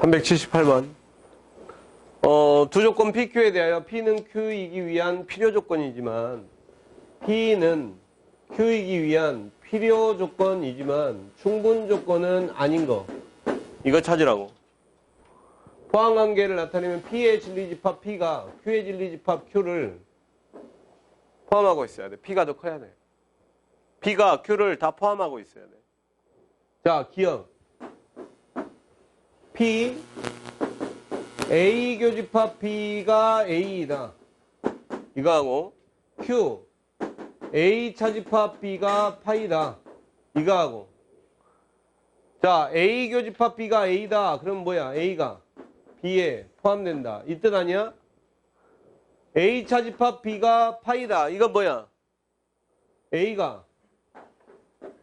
378번. 어, 두 조건 PQ에 대하여 P는 Q이기 위한 필요 조건이지만 P는 Q이기 위한 필요 조건이지만 충분 조건은 아닌 거. 이거 찾으라고. 포항 관계를 나타내면 P의 진리집합 P가 Q의 진리집합 Q를 포함하고 있어야 돼. P가 더 커야 돼. P가 Q를 다 포함하고 있어야 돼. 자, 기억. P A 교집합 B가 A이다. 이거 하고 Q A 차집합 B가 파이다. 이거 하고 자 A 교집합 B가 A다. 그럼 뭐야? A가 B에 포함된다. 이 뜻 아니야? A 차집합 B가 파이다. 이거 뭐야? A가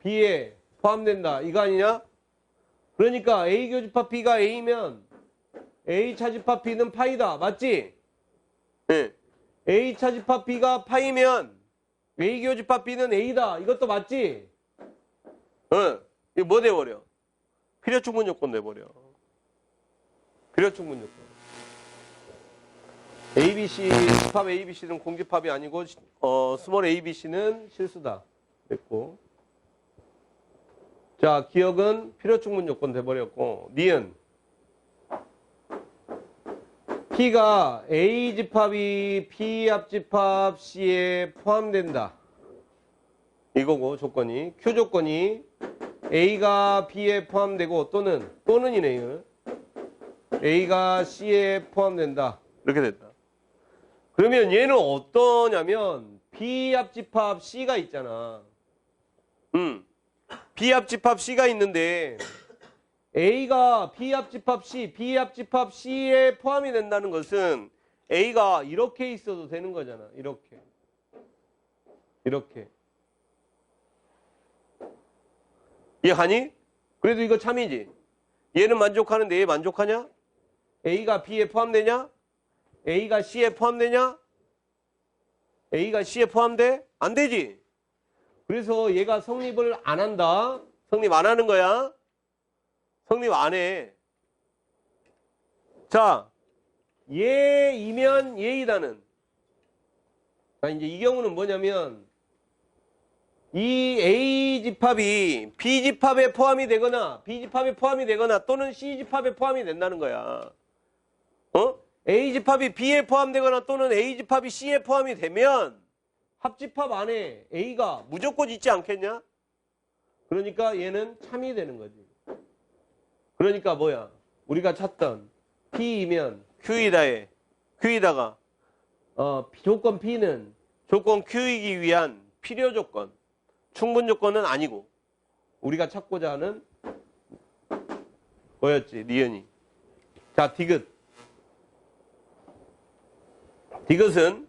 B에 포함된다. 이거 아니냐? 그러니까 A 교집합 B가 A면 A 차집합 B는 파이다. 맞지? 네. A 차집합 B가 파이면 A 교집합 B는 A다. 이것도 맞지? 응. 이거 뭐 돼버려? 필요 충분 요건 돼버려. 필요 충분 요건. ABC, 집합 ABC는 공집합이 아니고, 어, 스몰 ABC는 실수다. 됐고. 자, 기억은 필요 충분 요건 돼버렸고, 니은. P가 A 집합이 P 합집합 C에 포함된다. 이거고, 조건이. Q 조건이 A가 B에 포함되고, 또는, 또는이네요. A가 C에 포함된다. 이렇게 됐다. 그러면 얘는 어떠냐면, B 합집합 C가 있잖아. 음. B합집합 C가 있는데 A가 B합집합 C, B합집합 C에 포함이 된다는 것은 A가 이렇게 있어도 되는 거잖아. 이렇게. 이렇게. 이해하니? 그래도 이거 참이지. 얘는 만족하는데 얘 만족하냐? A가 B에 포함되냐? A가 C에 포함되냐? A가 C에 포함돼? 안 되지. 그래서 얘가 성립을 안 한다. 성립 안 하는 거야. 성립 안 해. 자, 얘이면 얘이다는. 자, 이제 이 경우는 뭐냐면, 이 A 집합이 B 집합에 포함이 되거나, B 집합에 포함이 되거나, 또는 C 집합에 포함이 된다는 거야. 어? A 집합이 B에 포함되거나, 또는 A 집합이 C에 포함이 되면, 합집합 안에 A가 무조건 있지 않겠냐? 그러니까 얘는 참이 되는 거지. 그러니까 뭐야? 우리가 찾던 P이면 Q이다에 Q이다가 어, 조건 P는 조건 Q이기 위한 필요 조건, 충분 조건은 아니고 우리가 찾고자 하는 뭐였지? 니은이. 자, 디귿. 디귿은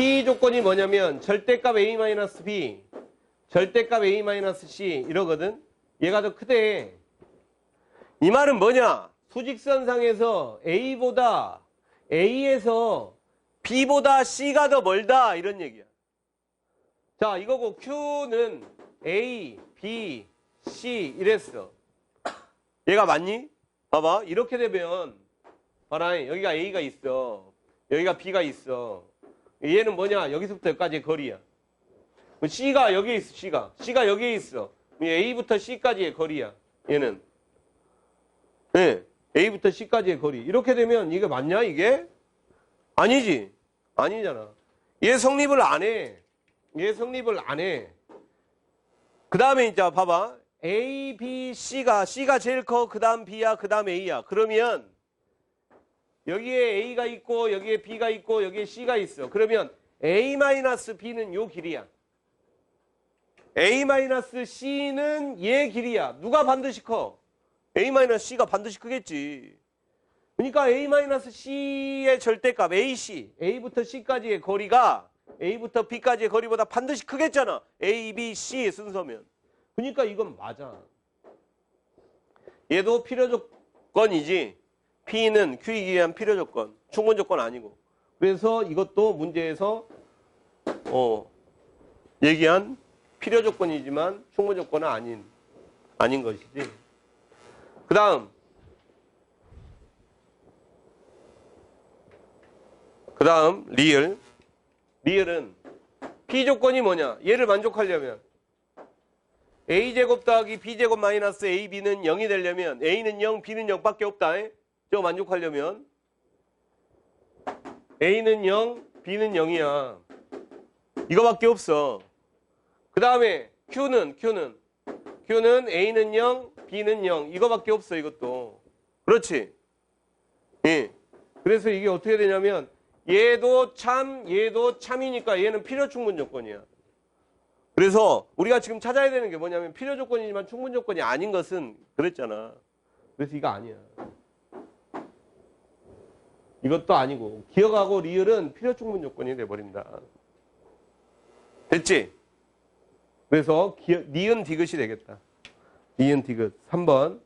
P 조건이 뭐냐면 절대값 A-B, 절대값 A-C 이러거든. 얘가 더 크대. 이 말은 뭐냐? 수직선상에서 A보다 A에서 B보다 C가 더 멀다 이런 얘기야. 자, 이거고 Q는 A, B, C 이랬어. 얘가 맞니? 봐봐. 이렇게 되면 봐라. 여기가 A가 있어. 여기가 B가 있어. 얘는 뭐냐? 여기서부터 여기까지의 거리야. C가 여기에 있어, C가. C가 여기에 있어. A부터 C까지의 거리야. 얘는. 네. A부터 C까지의 거리. 이렇게 되면 이게 맞냐, 이게? 아니지. 아니잖아. 얘 성립을 안 해. 얘 성립을 안 해. 그 다음에 이제 봐봐. A, B, C가, C가 제일 커. 그 다음 B야. 그 다음 A야. 그러면 여기에 A가 있고 여기에 B가 있고 여기에 C가 있어. 그러면 A-B는 요 길이야. A-C는 얘 길이야. 누가 반드시 커? A-C가 반드시 크겠지. 그러니까 A-C의 절대값 AC, A부터 C까지의 거리가 A부터 B까지의 거리보다 반드시 크겠잖아. A, B, C 순서면. 그러니까 이건 맞아. 얘도 필요 조건이지. P는 Q이기 위한 필요 조건, 충분 조건 아니고. 그래서 이것도 문제에서 어, 얘기한 필요 조건이지만 충분 조건은 아닌 아닌 것이지. 그 다음. 그 다음, 리을. 리을은 P 조건이 뭐냐? 얘를 만족하려면 A제곱 더하기 B제곱 마이너스 AB는 0이 되려면 A는 0, B는 0밖에 없다. 에? 저거 만족하려면 A는 0, B는 0이야. 이거밖에 없어. 그 다음에 Q는 Q는 Q는 A는 0, B는 0 이거밖에 없어 이것도. 그렇지? 예. 그래서 이게 어떻게 되냐면 얘도 참, 얘도 참이니까 얘는 필요 충분 조건이야. 그래서 우리가 지금 찾아야 되는 게 뭐냐면 필요 조건이지만 충분 조건이 아닌 것은 그랬잖아. 그래서 이거 아니야. 이것도 아니고 기억하고 리을은 필요 충분 조건이 돼버린다. 됐지? 그래서 기억, 니은 디귿이 되겠다. 니은 디귿 3번